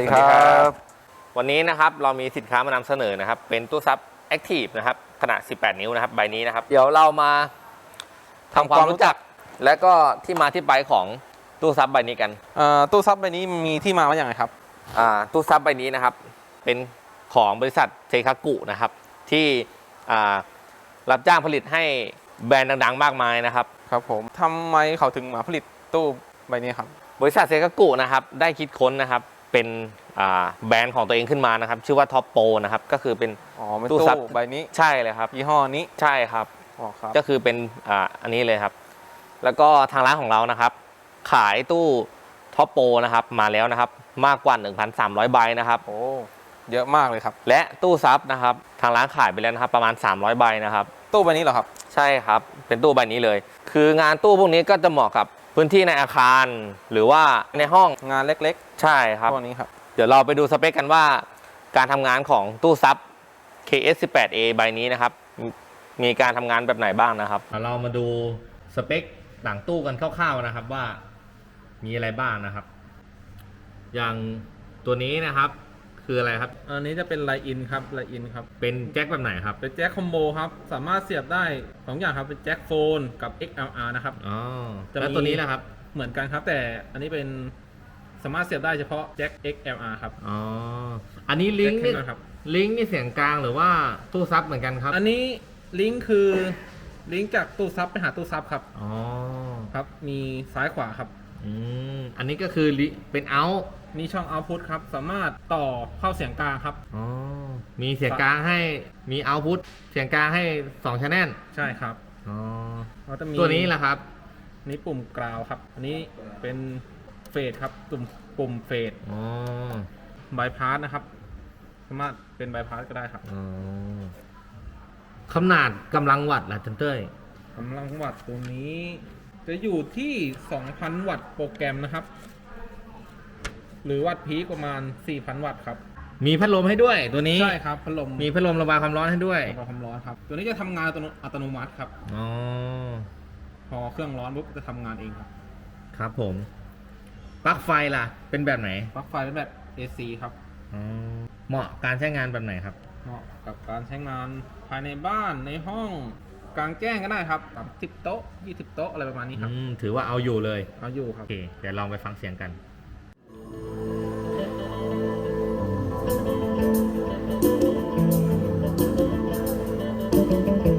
ดีครับ วันนี้นะครับเรามีสินค้ามานำเสนอนะครับ เป็นตู้ซับ Active นะครับขนาด 18 นิ้วนะครับใบนี้นะครับ เดี๋ยวเรามาทำความรู้จัก และก็ที่มาที่ไปของตู้ซับใบนี้กันเอ่อตู้ซับใบนี้มีที่มาว่าอย่างไรครับอ่าตู้ซับใบนี้นะครับ เป็นของบริษัทเซคากุนะครับ ที่อ่ารับจ้างผลิตให้แบรนด์ดังๆ มากมายนะครับ ครับผมทำไมเขาถึงมาผลิตตู้ใบนี้ครับ บริษัทเซกากุนะครับ ได้คิดค้นนะครับ เป็นอ่าแบรนด์ของตัวเองขึ้นมานะครับ ชื่อว่าท็อปโปนะครับก็คือเป็นอ๋อเป็นตู้ตู้ซับใบนี้ใช่เลยครับยี่ห้อนี้ใช่ครับอ๋อครับก็คือเป็นอ่าอันนี้เลยครับ แล้วก็ทางร้านของเรานะครับ ขายตู้ท็อปโปนะครับมาแล้วนะครับ มากกว่า 1,300 ใบนะครับโอ้เยอะมากเลยครับ และตู้ซับนะครับ ทางร้านขายไปแล้วนะครับประมาณ 300 ใบนะครับ ตู้ใบนี้เหรอครับ ใช่ครับ เป็นตู้ใบนี้เลย คืองานตู้พวกนี้ก็จะเหมาะกับ พื้นที่ในอาคารหรือว่าในห้องงานเล็กใช่คๆรับพวกนี้ครับ เดี๋ยวเราไปดูสเปคกันว่า การทำงานของตู้ซับ KS18A ใบนี้นะครับมมีการทำงานแบบไหนบ้างนะครับ เรามาดูสเปคหลังตู้กันคร่าวๆนะครับว่ามีอะไรบ้างนะครับ อย่างตัวนี้นะครับ คืออะไรครับ อันนี้จะเป็นไลอินครับไลอินครับ เป็นแจ็คแบบไหนครับ เป็นแจ็คคอมโบครับ สามารถเสียบได้สองอย่างครับ เป็นแจ็คโฟนกับ XLR นะครับ อ๋อจะมีแล้วตัวนี้นะครับ เหมือนกันครับ แต่อันนี้เป็นสามารถเสียบได้เฉพาะแจ็ค XLR ครับ อ๋อ อันนี้ลิงก์นี่แจ็คขึ้นมาครับลิงก์นี่เสียงกลางหรือว่าตู้ซับเหมือนกันครับ อันนี้ลิงก์คือลิงก์จากตู้ซับไปหาตู้ซับครับ อ๋อ ครับ มีซ้ายขวาครับ อืม อันนี้ก็คือลิเป็นเอา มีช่องเอาพุตครับ สามารถต่อเข้าเสียงกลางครับ อ๋อ มีเสียงกลางให้ มีเอาพุตเสียงกลางให้2ชแนลใช่ครับอ๋อแล้วจะมีตัวนี้ล่ะครับ นี่ปุ่มกราวครับ อันนี้เป็นเฟดครับปุ่มปุ่มเฟดอ๋อบายพาสนะครับ สามารถเป็นบายพาสก็ได้ครับอ๋อขนาดกำลังวัตต์ล่ะจันเต้ยกำลังวัตต์ตัวนี้ จะอยู่ที่ 2,000 วัตต์โปรแกรมนะครับ หรือวัตต์พีคประมาณ 4,000 วัตต์ครับ มีพัดลมให้ด้วยตัวนี้ ใช่ครับพัดลมมีพัดลมระบายความร้อนให้ด้วยระบายความร้อนครับ ตัวนี้จะทำงานอัตโนอัตโนมัติครับ อ๋อพอเครื่องร้อนปุ๊บจะทำงานเองครับครับผมปลั๊กไฟล่ะ เป็นแบบไหนปลั๊กไฟเป็นแบบ AC ครับอ๋อเหมาะการใช้งานแบบไหนครับ เหมาะกับการใช้งานภายในบ้านในห้องกลางแจ้งก็ได้ครับสามสิบโต๊ะยี่สิบโต๊ะอะไรประมาณนี้ครับ อืมถือว่าเอาอยู่เลยเอาอยู่คโอรับเคเดี๋ยวลองไปฟังเสียงกัน thank you.